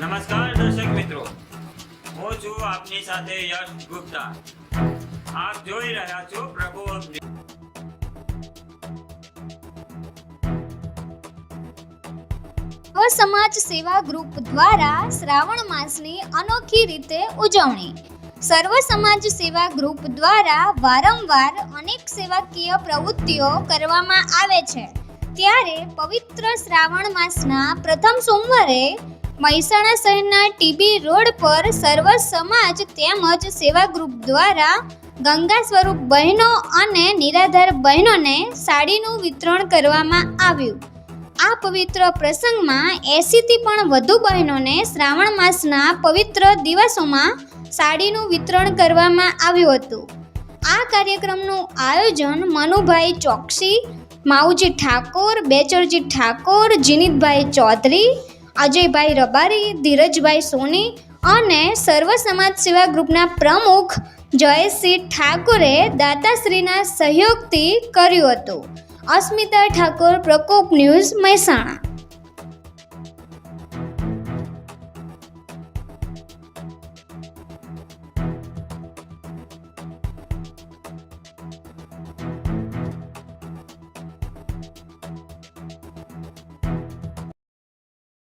નમસ્કાર દર્શક મિત્રો. હું છું આપની સાથે યશ ગુપ્તા. આપ જોઈ રહ્યા છો પ્રભુ સમાજ સેવા ગ્રુપ દ્વારા શ્રાવણ માસની અનોખી રીતે ઉજવણી. સર્વ સમાજ સેવા ગ્રુપ દ્વારા વારંવાર અનેક સેવાકીય પ્રવૃત્તિઓ કરવામાં આવે છે. ત્યારે પવિત્ર શ્રાવણ માસના પ્રથમ સોમવારે મહેસાણા શહેરના ટીબી રોડ પર સર્વ સમાજ તેમજ સેવા ગ્રુપ દ્વારા ગંગા સ્વરૂપ બહેનો અને નિરાધાર બહેનોને સાડીનું વિતરણ કરવામાં આવ્યું. આ પવિત્ર પ્રસંગમાં એંસીથી પણ વધુ બહેનોને શ્રાવણ માસના પવિત્ર દિવસોમાં સાડીનું વિતરણ કરવામાં આવ્યું હતું. આ કાર્યક્રમનું આયોજન મનુભાઈ ચોકસી, માઉજી ઠાકોર, બેચરજી ઠાકોર, જીનીતભાઈ ચૌધરી, અજયભાઈ રબારી, ધીરજભાઈ સોની અને સર્વ સમાજ સેવા ગ્રુપના પ્રમુખ જયસિંહ ઠાકોરે દાતાશ્રીના સહયોગથી કર્યું હતું. અસ્મિતા ઠાકોર, પ્રકોપ ન્યૂઝ મહેસાણા.